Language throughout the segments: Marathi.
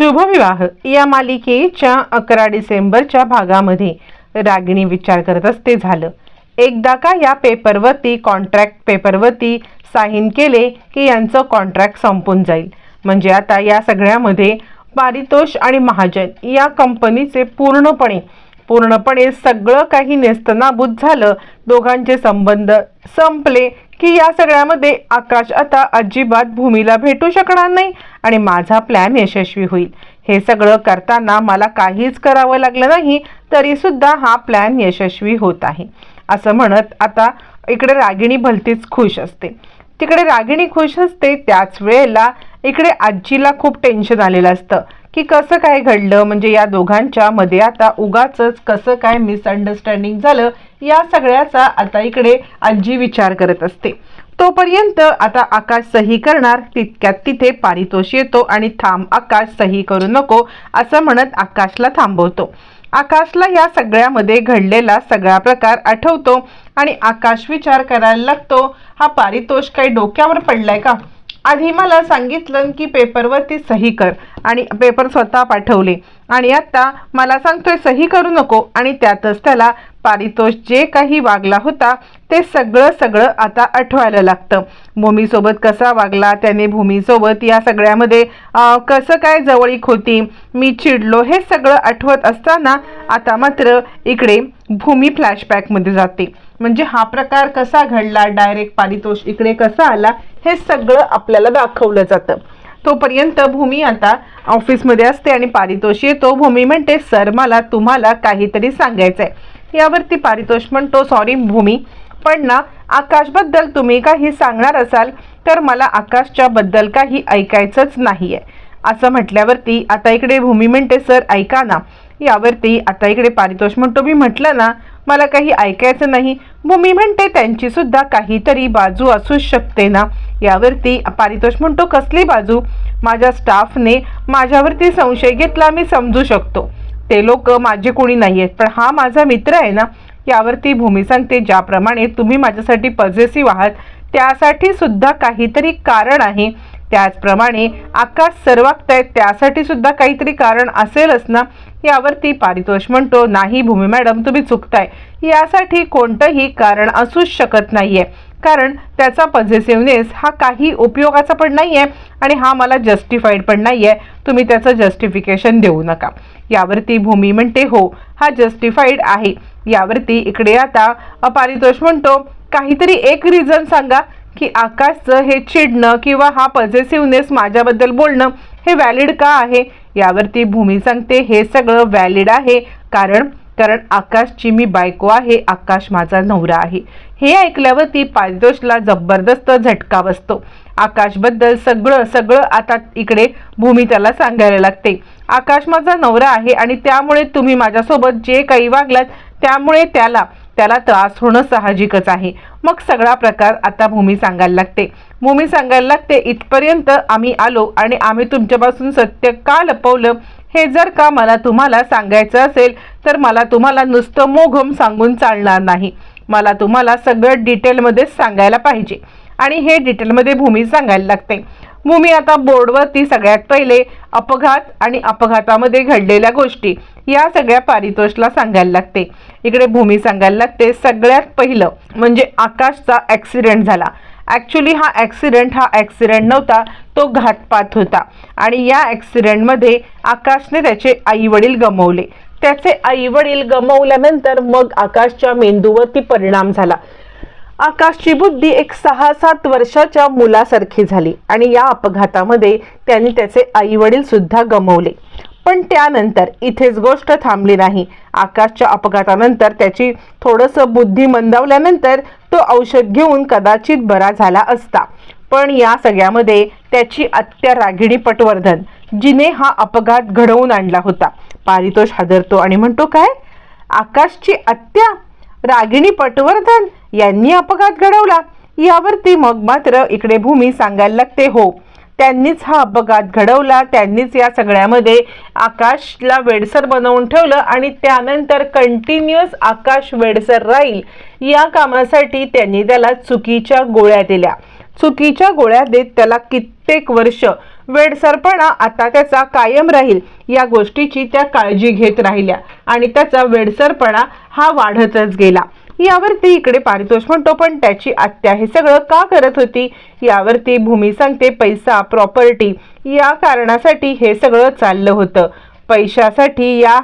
शुभविवाह. या मालिकेच्या अकरा डिसेंबरच्या भागामध्ये रागिणी विचार करत असते झालं. एकदा का या पेपरवरती कॉन्ट्रॅक्ट पेपरवरती साईन केले की यांचं कॉन्ट्रॅक्ट संपून जाईल. म्हणजे आता या सगळ्यामध्ये पारितोष आणि महाजन या कंपनीचे पूर्णपणे पूर्णपणे सगळं काही नेस्तनाबूत झालं. दोघांचे संबंध संपले. की या सगळ्यामध्ये आकाश आता अजिबात भूमीला भेटू शकणार नाही आणि माझा प्लॅन यशस्वी होईल. हे सगळं करताना मला काहीच करावं लागलं नाही तरीसुद्धा हा प्लॅन यशस्वी होत आहे. असं म्हणत आता इकडे रागिणी भलतीच खुश असते. तिकडे रागिणी खुश असते त्याच वेळेला इकडे आजीला खूप टेन्शन आलेलं असतं. की कसं काय घडलं? म्हणजे या दोघांच्या मध्ये आता उगाच कसं काय मिसअंडरस्टँडिंग झालं? या सगळ्याचा आता इकडे आजी विचार करत असते. तोपर्यंत आता आकाश सही करणार तितक्यात तिथे पारितोष येतो आणि थांब आकाश सही करू नको असं म्हणत आकाशला थांबवतो. आकाशला या सगळ्यामध्ये घडलेला सगळा प्रकार आठवतो आणि आकाश विचार करायला लागतो हा पारितोष काही डोक्यावर पडलाय का? आधी मला सांगितलं की पेपरवरती सही कर. आणि पेपर स्वतः पाठवले. आणि आता मला सांगतोय सही करू नको. आणि त्यातच त्याला पारितोष जे काही वागला होता ते सगळं सगळं आता आठवायला लागतं. भूमीसोबत कसा वागला त्याने भूमीसोबत या सगळ्यामध्ये कसं काय जवळीक होती मी चिडलो हे सगळं आठवत असताना आता मात्र इकडे भूमी फ्लॅशबॅकमध्ये जाते. म्हणजे हा प्रकार कसा घडला डायरेक्ट पारितोष इकडे कसा आला हे सगळं आपल्याला दाखवलं जातं. तोपर्यंत भूमी आता ऑफिसमध्ये असते आणि पारितोष येतो. भूमी म्हणते सर मला तुम्हाला काहीतरी सांगायचं आहे यावरती पारितोष म्हणतो सॉरी भूमी पण ना आकाशबद्दल तुम्ही काही सांगणार असाल तर मला आकाशच्या बद्दल काही ऐकायचंच नाही आहे असं म्हटल्यावरती आता इकडे भूमी म्हणते सर ऐका ना. यावरती आता इकडे पारितोष म्हणतो मी म्हटलं ना मला काही ऐकायचं नाही. भूमी म्हणते त्यांची सुद्धा काहीतरी बाजू असूच शकते ना. यावरती पारितोष म्हणतो कसली बाजू? माझ्या स्टाफने माझ्यावरती संशय घेतला मी समजू शकतो. ते लोक माझे कोणी नाही आहेत पण हा माझा मित्र आहे ना यावरती भूमी सांगते ज्याप्रमाणे तुम्ही माझ्यासाठी पजेसिव्ह आहात त्यासाठी सुद्धा काहीतरी कारण आहे. त्याचप्रमाणे आकाश सर आहे त्यासाठी सुद्धा काहीतरी कारण असेलच ना? यावरती पारितोष म्हणतो नाही भूमी मॅडम तुम्ही चुकताय. यासाठी कोणतंही कारण असूच शकत नाहीये. कारण त्याचा पॉझिटिव्हनेस हा काही उपयोगाचा पण नाही आहे आणि हा मला जस्टिफाईड पण नाही आहे तुम्ही त्याचं जस्टिफिकेशन देऊ नका. यावरती भूमी म्हणते हो हा जस्टिफाईड आहे. यावरती इकडे आता पारितोष म्हणतो काहीतरी एक रिझन सांगा. की आकाशचं हे चिडणं किंवा हा पॉझिटिव्हनेस माझ्याबद्दल बोलणं हे व्हॅलिड का आहे? यावरती भूमी सांगते हे सगळं व्हॅलिड आहे. कारण कारण आकाशची मी बायको आहे आकाश माझा नवरा आहे. हे ऐकल्यावरती पारितोषला जबरदस्त झटका बसतो. आकाशबद्दल सगळं सगळं आता इकडे भूमी त्याला सांगायला लागते. आकाश माझा नवरा आहे आणि त्यामुळे तुम्ही माझ्यासोबत जे काही वागलात त्यामुळे त्याला त्याला त्रास होणं साहजिकच आहे. मग सगळा प्रकार आता भूमी सांगायला लागते. भूमी सांगायला लागते इथपर्यंत आम्ही आलो आणि आम्ही तुमच्यापासून सत्य का लपवलं? हे जर का मला तुम्हाला सांगायचं असेल तर मला तुम्हाला नुसतं मोघम सांगून चालणार नाही. मला तुम्हाला सगळं डिटेलमध्येच सांगायला पाहिजे. आणि हे डिटेलमध्ये भूमी सांगायला लागते. भूमी आता बोर्डवरती सगळ्यात पहिले अपघात आणि अपघातामध्ये घडलेल्या गोष्टी या सगळ्या पारितोषला सांगायला लागते. इकडे भूमी सांगायला लागते सगळ्यात पहिलं म्हणजे आकाशचा ॲक्सिडेंट झाला. ॲक्च्युली हा ॲक्सिडेंट हा ॲक्सिडेंट नव्हता तो घातपात होता. आणि या ॲक्सिडेंटमध्ये आकाशने त्याचे आईवडील गमवले. त्याचे आईवडील गमवल्यानंतर मग आकाशच्या मेंदूवरती परिणाम झाला. आकाशची बुद्धी एक सहा सात वर्षाच्या मुलासारखी झाली आणि या अपघातामध्ये त्यांनी त्याचे आई वडील सुद्धा गमवले. पण त्यानंतर इथेच गोष्ट थांबली नाही. आकाशच्या अपघातानंतर त्याची थोडंसं बुद्धी मंदावल्यानंतर तो औषध घेऊन कदाचित बरा झाला असता. पण या सगळ्यामध्ये त्याची आत्या रागिणी पटवर्धन जिने हा अपघात घडवून आणला होता. पारितोष हादरतो आणि म्हणतो काय? आकाशची आत्या रागिणी पटवर्धन? यांनी अपघात घडवला. यावरती मग मात्र इकडे भूमी सांगायला लागते हो. त्यांनीच हा अपघात घडवला. त्यांनीच या सगळ्यामध्ये आकाशला वेडसर बनवून ठेवलं आणि त्यानंतर कंटिन्युअस आकाश वेडसर राहील या कामासाठी त्यांनी त्याला चुकीच्या गोळ्या दिल्या. चुकीच्या गोळ्या देत त्याला कित्येक वर्ष वेडसरपणा आता त्याचा कायम राहील या गोष्टीची त्या काळजी घेत राहिल्या आणि त्याचा वेडसरपणा हा वाढतच गेला. यावरती इकडे पारितोष म्हणतो पण त्याची आत्या हे सगळं का करत होती? यावरती भूमी सांगते पैसा प्रॉपर्टी या कारणासाठी हे सगळं चाललं होतं. पैशासाठी या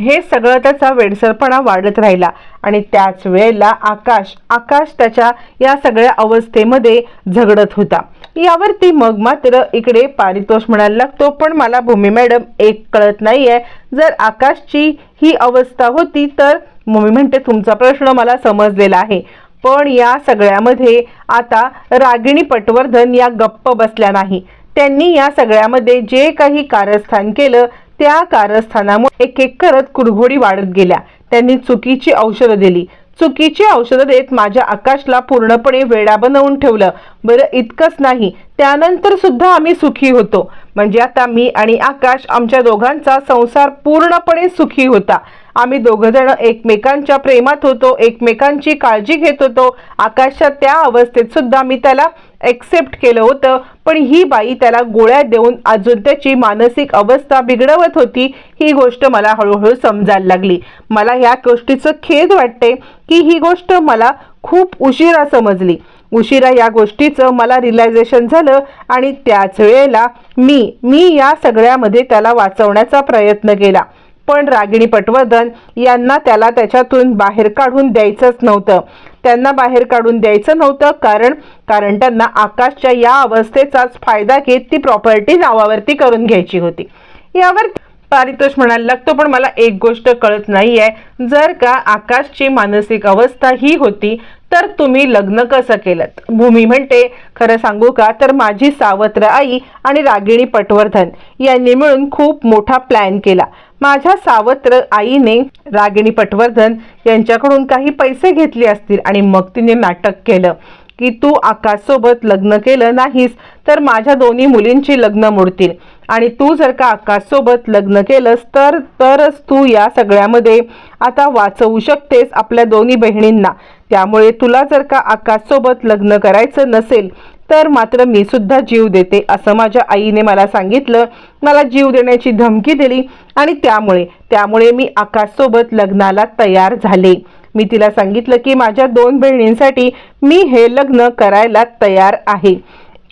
हे सगळं त्याचा वेडसरपणा वाढत राहिला. आणि त्याच वेळेला आकाश आकाश त्याच्या या सगळ्या अवस्थेमध्ये झगडत होता. यावरती मग मात्र इकडे पारितोष म्हणायला लागतो पण मला भूमी मॅडम एक कळत नाहीये. जर आकाशची ही अवस्था होती तर भूमी म्हणते तुमचा प्रश्न मला समजलेला आहे. पण या सगळ्यामध्ये आता रागिणी पटवर्धन या गप्प बसल्या नाही. त्यांनी या सगळ्यामध्ये जे काही कारस्थान केलं त्या कारस्थानामुळे एक एक करत कुरघोडी वाढत गेल्या. त्यांनी चुकीची औषधं दिली. चुकीची औषधं देत माझ्या आकाशला पूर्णपणे वेडा बनवून ठेवलं. बरं इतकंच नाही. त्यानंतर सुद्धा आम्ही सुखी होतो. म्हणजे आता मी आणि आकाश आमच्या दोघांचा संसार पूर्णपणे सुखी होता. आम्ही दोघंजण एकमेकांच्या प्रेमात होतो एकमेकांची काळजी घेत होतो. आकाशच्या त्या अवस्थेत सुद्धा मी त्याला एक्सेप्ट केलं होतं. पण ही बाई त्याला गोळ्या देऊन अजून त्याची मानसिक अवस्था बिघडवत होती ही गोष्ट मला हळूहळू समजायला लागली. मला ह्या गोष्टीचं खेद वाटते की ही गोष्ट मला खूप उशिरा समजली. उशिरा या गोष्टीचं मला रिलायझेशन झालं आणि त्याच वेळेला मी मी या सगळ्यामध्ये त्याला वाचवण्याचा प्रयत्न केला. पण रागिणी पटवर्धन यांना त्याला त्याच्यातून बाहेर काढून द्यायचंच नव्हतं. त्यांना बाहेर काढून द्यायचं नव्हतं कारण कारण त्यांना आकाशच्या या अवस्थेचाच फायदा घेत ती प्रॉपर्टी नावावरती करून घ्यायची होती. यावर पारितोष म्हणायला लागतो पण मला एक गोष्ट कळत नाही आहे जर का आकाशची मानसिक अवस्था ही होती तर तुम्ही लग्न कसं केलं भूमी म्हणते खरं सांगू का? तर माझी सावत्र आई आणि रागिणी पटवर्धन यांनी मिळून खूप मोठा प्लॅन केला. माझ्या सावत्र आईने रागिणी पटवर्धन यांच्याकडून काही पैसे घेतले असतील आणि मग तिने नाटक केलं की तू आकाशसोबत लग्न केलं नाहीस तर माझ्या दोन्ही मुलींची लग्न मोडतील. आणि तू जर का आकाशसोबत लग्न केलंस तर तरच तू या सगळ्यामध्ये आता वाचवू शकतेस आपल्या दोन्ही बहिणींना. त्यामुळे तुला जर का आकाशसोबत लग्न करायचं नसेल तर मात्र मी सुद्धा जीव देते असं माझ्या आईने मला सांगितलं. मला जीव देण्याची धमकी दिली आणि त्यामुळे त्यामुळे मी आकाशसोबत लग्नाला तयार झाले. मी तिला सांगितलं की माझ्या दोन बहिणींसाठी मी हे लग्न करायला तयार आहे.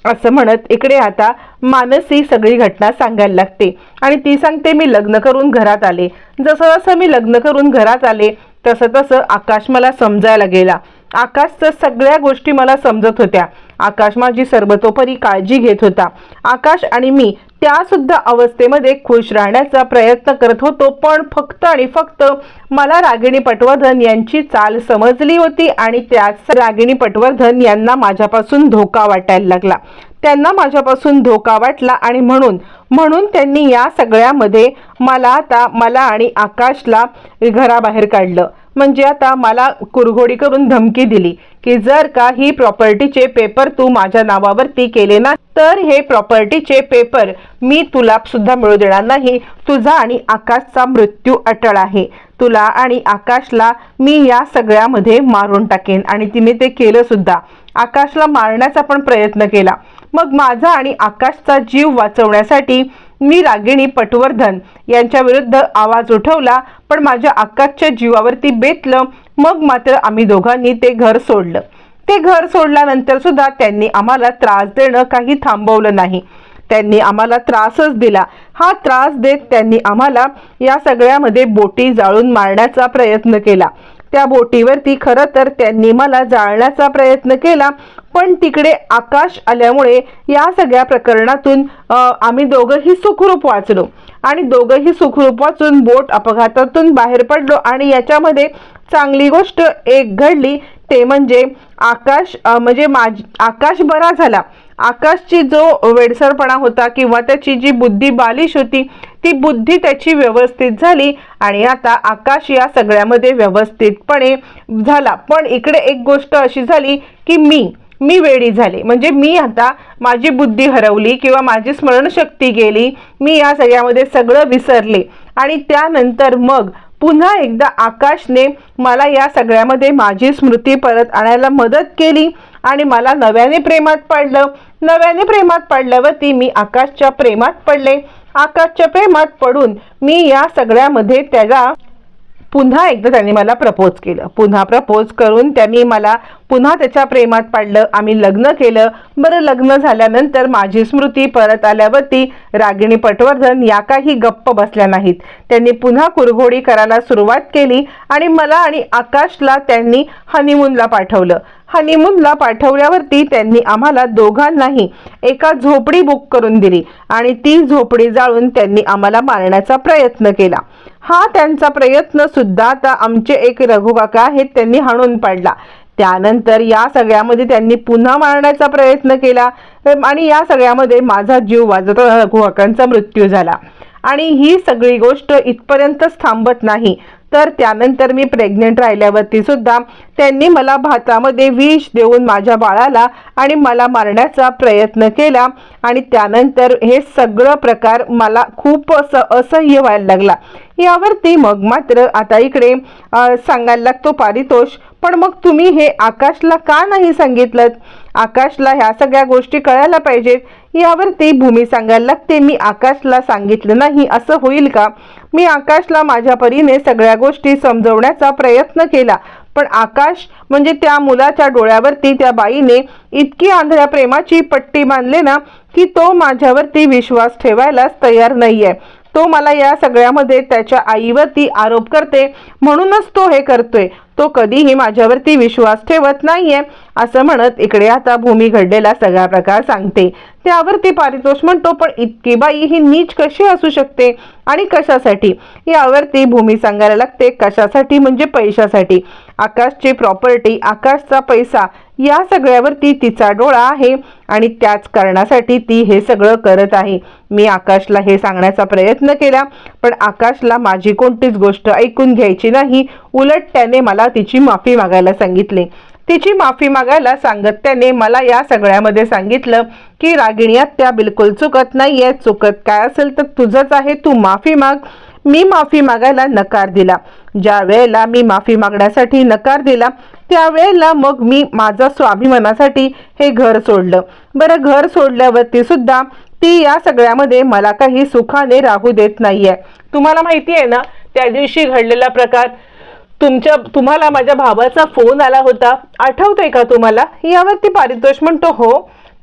असं म्हणत इकडे आता मानसी सगळी घटना सांगायला लागते आणि ती सांगते मी लग्न करून घरात आले. जसं जसं मी लग्न करून घरात आले तसं तसं आकाश मला समजायला गेला. आकाशचं सगळ्या गोष्टी मला समजत होत्या. आकाश माझी सर्वतोपरी काळजी घेत होता. आकाश आणि मी त्या सुद्धा अवस्थेमध्ये खुश राहण्याचा प्रयत्न करत होतो पण फक्त आणि फक्त मला रागिणी पटवर्धन यांची चाल समजली होती आणि त्याच रागिणी पटवर्धन यांना माझ्यापासून धोका वाटायला लागला. त्यांना माझ्यापासून धोका वाटला आणि म्हणून म्हणून त्यांनी या सगळ्यामध्ये मला आता मला आणि आकाशला घराबाहेर काढलं. म्हणजे आता मला कुरघोडी करून धमकी दिली की जर का ही प्रॉपर्टीचे पेपर तू माझ्या नावावरती केले ना तर हे प्रॉपर्टीचे पेपर मी तुला सुद्धा मिळू देणार नाही. तुझा आणि आकाशचा मृत्यू अटळ आहे. तुला आणि आकाशला मी या सगळ्यामध्ये मारून टाकेन. आणि तिने ते केलं सुद्धा. आकाशला मारण्याचा पण प्रयत्न केला. मग माझा आणि आकाशचा जीव वाचवण्यासाठी मी रागिणी पटवर्धन यांच्या विरुद्ध आवाज उठवला पण माझ्या आकाशच्या जीवावरती बेतलं मग मात्र आम्ही दोघांनी ते घर सोडलं. ते घर सोडल्यानंतर सुद्धा त्यांनी आम्हाला त्रास देणं काही थांबवलं नाही. त्यांनी आम्हाला त्रासच दिला. हा त्रास देत त्यांनी आम्हाला या सगळ्यामध्ये बोटी जाळून मारण्याचा प्रयत्न केला. त्या बोटीवरती. खरं तर त्यांनी मला जाळण्याचा प्रयत्न केला पण तिकडे आकाश आल्यामुळे या सगळ्या प्रकरणातून आम्ही दोघंही सुखरूप वाचलो. आणि दोघंही सुखरूप वाचून बोट अपघातातून बाहेर पडलो आणि याच्यामध्ये चांगली गोष्ट एक घडली ते म्हणजे आकाश म्हणजे माझ आकाश बरा झाला. आकाशची जो वेडसरपणा होता किंवा त्याची जी बुद्धी बालिश होती ती बुद्धी त्याची व्यवस्थित झाली आणि आता आकाश या सगळ्यामध्ये व्यवस्थितपणे झाला. पण इकडे एक गोष्ट अशी झाली की मी मी वेडी झाले. म्हणजे मी आता माझी बुद्धी हरवली किंवा माझी स्मरणशक्ती गेली मी या सगळ्यामध्ये सगळं विसरले. आणि त्यानंतर मग पुन्हा एकदा आकाशने मला या सगळ्यामध्ये माझी स्मृती परत आणायला मदत केली आणि मला नव्याने प्रेमात पडलं. नव्याने प्रेमात पडल्यावरती मी आकाशच्या प्रेमात पडले. आकाशच्या प्रेमात पडून मी या सगळ्यामध्ये त्याला पुन्हा एकदा त्यांनी मला प्रपोज केलं. पुन्हा प्रपोज करून त्यांनी मला पुन्हा त्याच्या प्रेमात पाडलं. आम्ही लग्न केलं. बरं लग्न झाल्यानंतर माझी स्मृती परत आल्यावरती रागिणी पटवर्धन या काही गप्प बसल्या नाहीत. त्यांनी पुन्हा कुरघोडी करायला सुरुवात केली आणि मला आणि आकाशला त्यांनी हनीमूनला पाठवलं. हनीमूनला पाठवल्यावरती त्यांनी आम्हाला दोघांनाही एका झोपडी बुक करून दिली आणि ती झोपडी जाळून त्यांनी आम्हाला मारण्याचा प्रयत्न केला. हा त्यांचा प्रयत्न सुद्धा आता आमचे एक रघुकाका आहेत त्यांनी हाणून पाडला. त्यानंतर या सगळ्यामध्ये त्यांनी पुन्हा मारण्याचा प्रयत्न केला. आणि या सगळ्यामध्ये माझा जीव वाजत रघुकाकांचा मृत्यू झाला. आणि ही सगळी गोष्ट इथपर्यंतच थांबत नाही. तर त्यानंतर मी प्रेग्नेंट राहिल्यावरती सुद्धा त्यांनी मला भातामध्ये विष देऊन माझ्या बाळाला आणि मला मारण्याचा प्रयत्न केला. आणि त्यानंतर हे सगळं प्रकार मला खूप असं असह्य व्हायला लागला. यावरती मग मात्र आता इकडे सांगायला लागतो पारितोष. पण मग तुम्ही हे आकाशला का नाही सांगितलं आकाशला ह्या सगळ्या गोष्टी कळायला पाहिजेत. यावरती भूमी सांगायला लागते मी आकाशला सांगितलं नाही असं होईल का? मी आकाशला माझ्या परीने सगळ्या गोष्टी समजवण्याचा प्रयत्न केला. पण आकाश म्हणजे त्या मुलाच्या डोळ्यावरती त्या बाईने इतकी आंधळ्या प्रेमाची पट्टी बांधले ना की तो माझ्यावरती विश्वास ठेवायलाच तयार नाही आहे तो मला या सगळ्यामध्ये त्याच्या आईवरती आरोप करते म्हणूनच तो हे करतोय. तो कधीही माझ्यावरती विश्वास ठेवत नाहीये असं म्हणत इकडे आता भूमी घडलेला सगळा प्रकार सांगते. त्यावरती पारितोष म्हणतो पण इतकी बाई ही नीच कशी असू शकते? आणि कशासाठी? यावरती भूमी सांगायला लागते कशासाठी? म्हणजे पैशासाठी. आकाशची प्रॉपर्टी आकाशचा पैसा या सगळ्यावरती तिचा डोळा आहे आणि त्याच कारणासाठी ती हे सगळं करत आहे. मी आकाशला हे सांगण्याचा प्रयत्न केला पण आकाशला माझी कोणतीच गोष्ट ऐकून घ्यायची नाही. उलट त्याने मला तिची माफी मागायला सांगितले. तिची माफी मागायला सांगत त्याने मला या सगळ्यामध्ये सांगितलं की रागिणी त्या बिलकुल चुकत नाहीये. चुकत काय असेल तर तुझंच आहे. तू माफी माग. मी माफी मागायला नकार दिला. ज्या वेळेला मी माफी मागण्यासाठी नकार दिला त्यावेळेला मग मी माझा स्वाभिमानासाठी हे घर सोडलं. बरं घर सोडल्यावरती सुद्धा ती या सगळ्यामध्ये मला काही सुखाने राहू देत नाहीये. तुम्हाला माहिती आहे ना त्या दिवशी घडलेला प्रकार तुमच्या तुम्हाला माझ्या भावाचा फोन आला होता. आठवतोय का तुम्हाला? यावरती पारितोष म्हणतो हो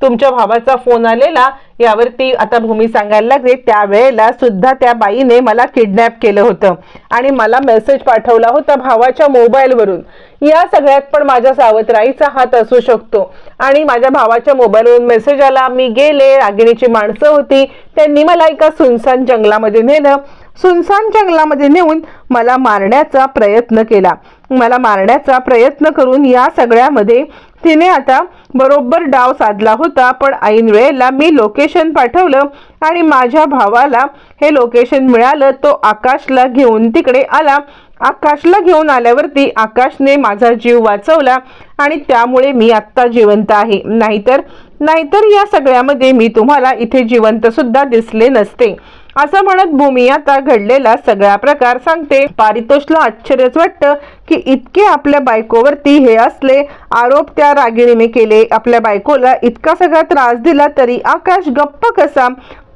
तुमच्या भावाचा फोन आलेला यावरती आता भूमी सांगायला लागली. त्यावेळेला सुद्धा त्या बाईने मला किडनॅप केलं होतं. आणि मला मेसेज पाठवला होता भावाच्या मोबाईलवरून. या सगळ्यात पण माझ्या सावत्राईचा हात असू शकतो. आणि माझ्या भावाच्या मोबाईलवरून मेसेज आला मी गेले रागिणीची माणसं होती. त्यांनी मला एका सुनसान जंगलामध्ये नेलं. सुनसान जंगलामध्ये नेऊन मला मारण्याचा प्रयत्न केला. मला मारण्याचा प्रयत्न करून या सगळ्यामध्ये तिने आता बरोबर डाव साधला होता पण ऐन वेळेला मी लोकेशन पाठवलं आणि माझ्या भावाला हे लोकेशन मिळालं तो आकाशला घेऊन तिकडे आला. आकाशला घेऊन आल्यावरती आकाशने माझा जीव वाचवला आणि त्यामुळे मी आत्ता जिवंत आहे. नाहीतर नाहीतर या सगळ्यामध्ये मी तुम्हाला इथे जिवंत सुद्धा दिसले नसते. असं म्हणत भूमी आता घडलेला सगळा प्रकार सांगते. पारितोषला आश्चर्यच वाटतं की इतके आपल्या बायकोवरती हे असले. आरोप त्या रागिणीने केले. आपल्या बायकोला इतका सगळा त्रास दिला तरी आकाश गप्प कसा?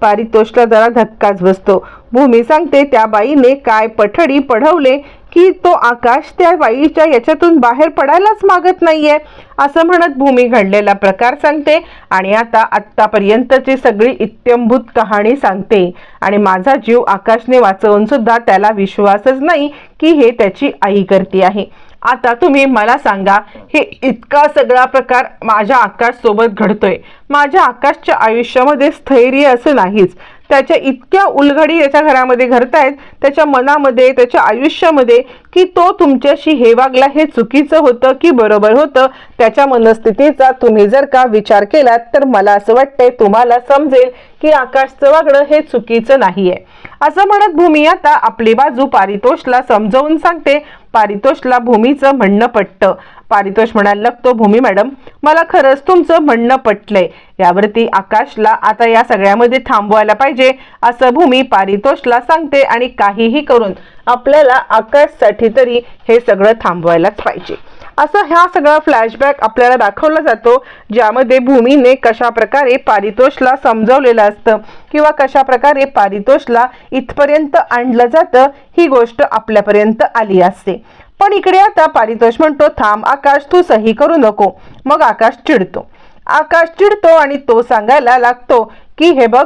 पारितोषला जरा धक्काच बसतो. भूमी सांगते त्या बाईने काय पठडी पढवले की तो आकाश त्या बाईच्या याच्यातून बाहेर पडायलाच मागत नाहीये? असं म्हणत भूमी घडलेला प्रकार सांगते आणि आता आत्तापर्यंतची सगळी इत्यंभूत कहाणी सांगते. आणि माझा जीव आकाशने वाचवून सुद्धा त्याला विश्वासच नाही की हे त्याची आई करते आहे. आता तुम्ही मला सांगा हे इतका सगळा प्रकार माझ्या आकाश सोबत घडतोय. माझ्या आकाशच्या आयुष्यामध्ये स्थैर्य असं नाहीच. त्याच्या इतक्या उलघडी त्याच्या घरामध्ये घडतायत त्याच्या मनामध्ये त्याच्या आयुष्यामध्ये की तो तुमच्याशी हे वागला हे चुकीचं होतं की बरोबर होतं त्याच्या मनस्थितीचा तुम्ही जर का विचार केलात तर मला असं वाटतंय तुम्हाला समजेल की आकाशचं वागणं हे चुकीचं नाही आहे असं म्हणत भूमी आता आपली बाजू पारितोषला समजावून सांगते पारितोषला भूमीचं म्हणणं पटतं. पारितोष म्हणायला लागतो भूमी मॅडम मला खरंच तुमचं म्हणणं पटलंय. यावरती आकाशला आता या सगळ्यामध्ये थांबवायला पाहिजे असं भूमी पारितोषला सांगते आणि काहीही करून आपल्याला आकाशसाठी तरी हे सगळं थांबवायलाच पाहिजे. असं ह्या सगळा फ्लॅशबॅक आपल्याला दाखवला जातो ज्यामध्ये भूमीने कशा प्रकारे पारितोषला समजवलेलं असतं किंवा कशा प्रकारे पारितोषला इथपर्यंत आणलं जातं ही गोष्ट आपल्यापर्यंत आली असते. पण इकडे आता पारितोष म्हणतो थांब आकाश तू सही करू नको. मग आकाश चिडतो. आकाश चिडतो आणि तो सांगायला लागतो की हे बघ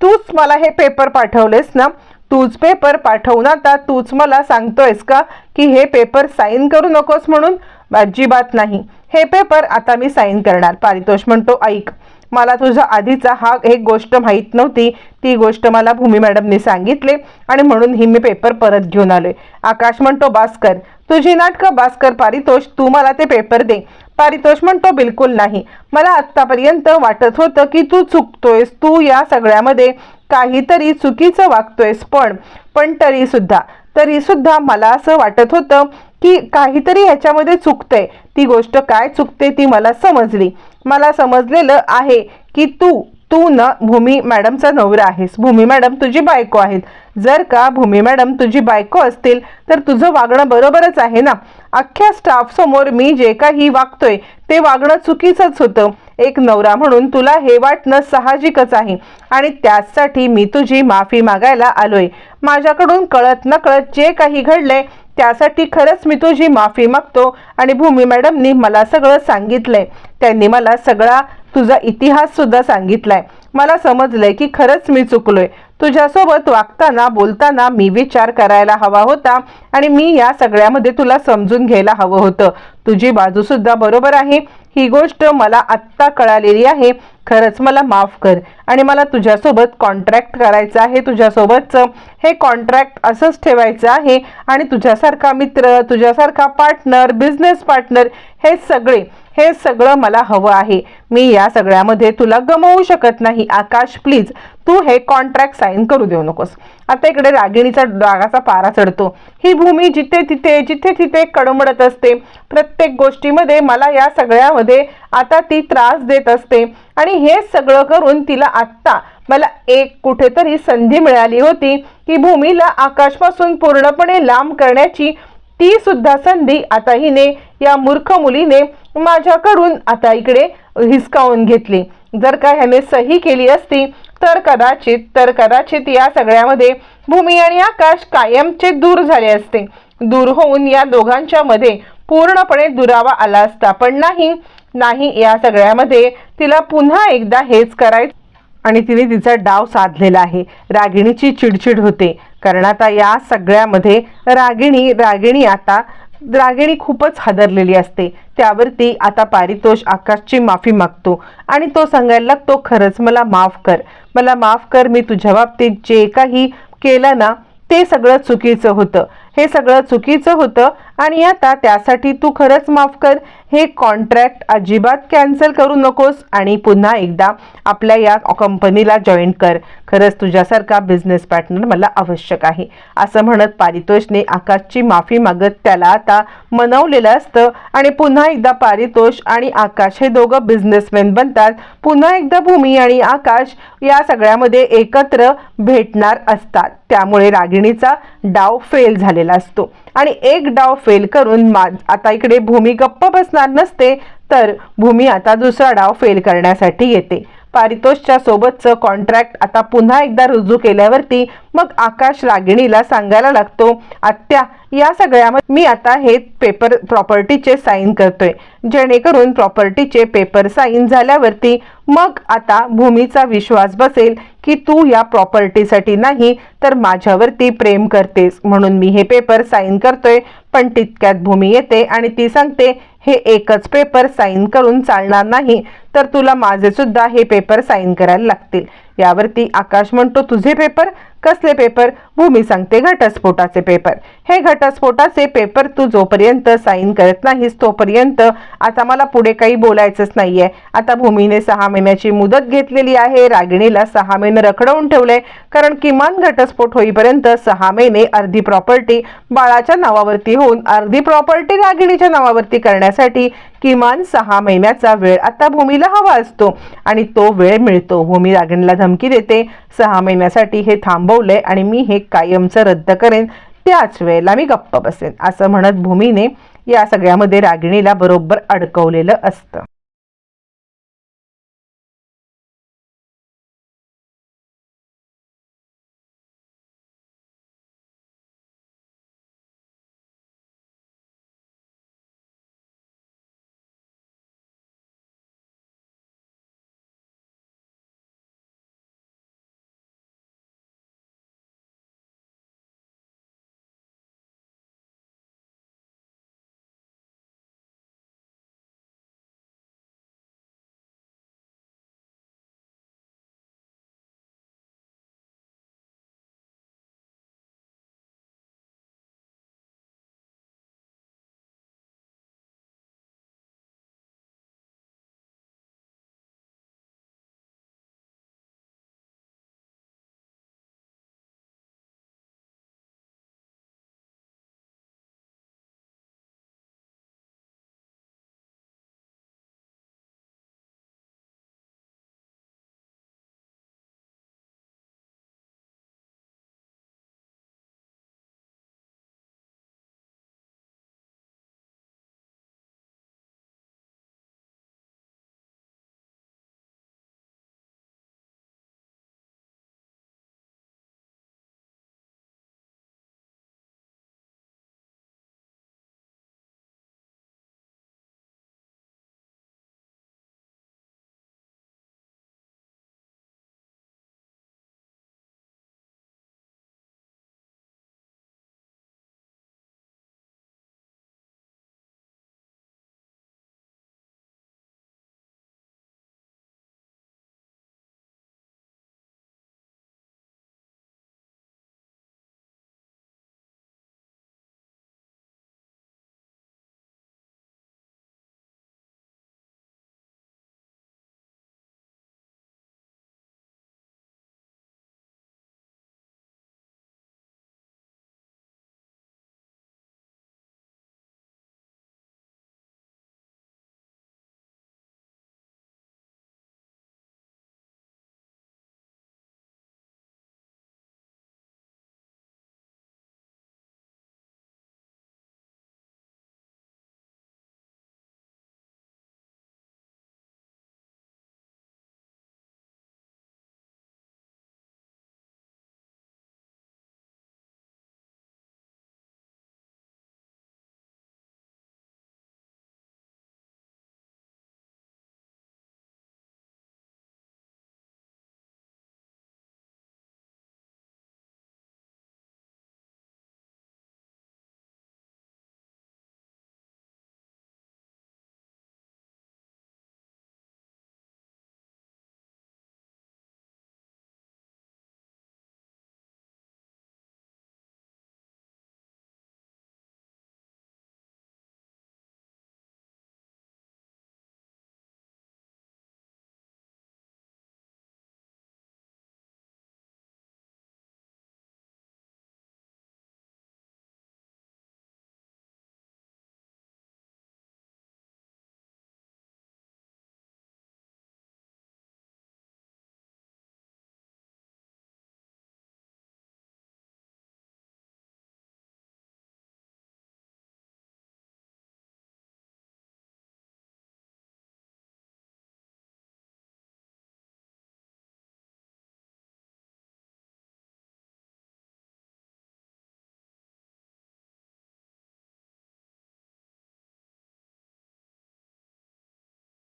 तूच मला हे पेपर पाठवलेस ना? तूच पेपर पाठवून आता तूच मला सांगतोयस का की हे पेपर साईन करू नकोस म्हणून? अजिबात नाही. हे पेपर आता मी साईन करणार. पारितोष म्हणतो ऐक मला तुझा आधीचा हा एक गोष्ट माहीत नव्हती. ती गोष्ट मला भूमी मॅडमने सांगितले आणि म्हणून ही मी पेपर परत घेऊन आलोय. आकाश म्हणतो बास्कर तुझी नाटकं बास्कर पारितोष तू मला ते पेपर दे. पारितोष म्हणतो बिलकुल नाही. मला आत्तापर्यंत वाटत होतं की तू चुकतोयस तू या सगळ्यामध्ये काहीतरी चुकीचं वागतोयस पण पण तरी सुद्धा तरी सुद्धा मला असं वाटत होतं की काहीतरी ह्याच्यामध्ये चुकतंय. ती गोष्ट काय चुकते ती मला समजली. मला समजलेलं आहे की तू तू न भूमी मॅडमचा नवरा आहेस. भूमी मॅडम तुझी बायको आहेत. जर का भूमी मॅडम तुझी बायको असतील तर तुझं वागणं बरोबरच आहे ना. अख्ख्या स्टाफ समोर मी जे काही वागतोय ते वागणं चुकीचंच होतं. एक नवरा म्हणून तुला हे वाटणं साहजिकच आहे. आणि त्याचसाठी मी तुझी माफी मागायला आलोय. माझ्याकडून कळत नकळत जे काही घडलंय त्यासाठी खरंच मी तुझी माफी मागतो आणि भूमी मॅडमनी मला सगळं सांगितलंय. त्यांनी मला सगळा तुझा इतिहास सुद्धा सांगितलाय. मला समजलंय की खरंच मी चुकलोय. तुझ्यासोबत वागताना बोलताना मी विचार करायला हवा होता आणि मी या सगळ्यामध्ये तुला समजून घ्यायला हवं होतं. तुझी बाजू सुद्धा बरोबर आहे. ही गोष्ट मला आत्ता कळालेली आहे. खरंच मला माफ कर. आणि मला तुझ्यासोबत कॉन्ट्रॅक्ट करायचं आहे. तुझ्यासोबतचं हे कॉन्ट्रॅक्ट असंच ठेवायचं आहे. आणि तुझ्यासारखा मित्र तुझ्यासारखा पार्टनर बिझनेस पार्टनर हे सगळे हे सगळं मला हवं आहे. मी या सगळ्यामध्ये तुला गमवू शकत नाही. आकाश प्लीज तू हे कॉन्ट्रॅक्ट साईन करू देऊ नकोस. आता इकडे रागिणीचा रागाचा पारा चढतो. ही भूमी जिथे तिथे जिथे तिथे कडमडत असते. प्रत्येक गोष्टीमध्ये मला या सगळ्यामध्ये आता ती त्रास देत असते. आणि हे सगळं करून तिला आत्ता मला एक कुठेतरी संधी मिळाली होती. की भूमीला आकाशपासून पूर्णपणे लांब करण्याची ती सुद्धा संधी आता हिने या मूर्ख मुलीने माझ्याकडून आता इकडे हिसकावून घेतली. जर का ह्याने सही केली असती तर कदाचित तर कदाचित या सगळ्यामध्ये भूमी आणि आकाश कायमचे दूर झाले असते. दूर होऊन या दोघांच्या मध्ये पूर्णपणे दुरावा आला असता. पण नाही नाही या सगळ्यामध्ये तिला पुन्हा एकदा हेच करायचं आणि तिने तिचा डाव साधलेला आहे. रागिणीची चिडचिड होते. कारण आता या सगळ्यामध्ये रागिणी रागिणी आता रागिणी खूपच हादरलेली असते. त्यावरती आता पारितोष आकाशची माफी मागतो. आणि तो सांगायला लागतो खरंच मला माफ कर. मला माफ कर मी तुझ्या बाबतीत जे काही केलं ना ते सगळं चुकीचं होतं. हे सगळं चुकीचं होतं आणि आता त्यासाठी तू खरंच माफ कर. हे कॉन्ट्रॅक्ट अजिबात कॅन्सल करू नकोस आणि पुन्हा एकदा आपल्या या कंपनीला जॉईन कर. खरंच तुझ्यासारखा बिझनेस पार्टनर मला आवश्यक आहे. असं म्हणत पारितोषने आकाशची माफी मागत त्याला आता मनवलेलं असतं आणि पुन्हा एकदा पारितोष आणि आकाश हे दोघं बिझनेसमॅन बनतात. पुन्हा एकदा भूमी आणि आकाश या सगळ्यामध्ये एकत्र भेटणार असतात. त्यामुळे रागिणीचा डाव फेल झालेला असतो. आणि एक डाव फेल करून मा आता इकडे भूमी गप्प बसणार नसते तर भूमी आता दुसरा डाव फेल करण्यासाठी येते. पारितोषच्या सोबतचं कॉन्ट्रॅक्ट आता पुन्हा एकदा रुजू केल्यावरती मग आकाश रागिणीला सांगायला लागतो आत्या या सगळ्यामध्ये मी आता हे पेपर प्रॉपर्टीचे साईन करतोय. जेणेकरून प्रॉपर्टीचे पेपर साईन झाल्यावरती मग आता भूमीचा विश्वास बसेल की तू या प्रॉपर्टीसाठी नाही तर माझ्यावरती प्रेम करतेस. म्हणून मी हे पेपर साईन करतोय. पण तितक्यात भूमी येते आणि ती सांगते हे एकच पेपर साईन करून चालणार नाही तर तुला माझे सुद्धा हे पेपर साईन करायला लागतील. यावरती आकाश म्हणतो तुझे पेपर? कसले पेपर? भूमी सांगते घटस्फोटाचे पेपर. हे घटस्फोटाचे पेपर तू जोपर्यंत साईन करत नाहीस तोपर्यंत आता मला पुढे काही बोलायचंच नाहीये. आता भूमीने सहा महिन्याची मुदत घेतलेली आहे रागिणीला सहा महिने रखडवून ठेवले कारण किमान घटस्फोट होईपर्यंत सहा महिने अर्धी प्रॉपर्टी बाळाच्या नावावरती होऊन अर्धी प्रॉपर्टी रागिणीच्या नावावरती करण्यासाठी किमान सहा महिन्याचा वेळ आता भूमीला हवा असतो. आणि तो वेळ मिळतो. भूमी रागिणीला धमकी देते सहा महिन्यासाठी हे थांबवलंय आणि मी हे कायमचं रद्द करेन. त्याच वेळेला मी गप्प बसेन असं म्हणत भूमीने या सगळ्यामध्ये रागिणीला बरोबर अडकवलेलं असतं.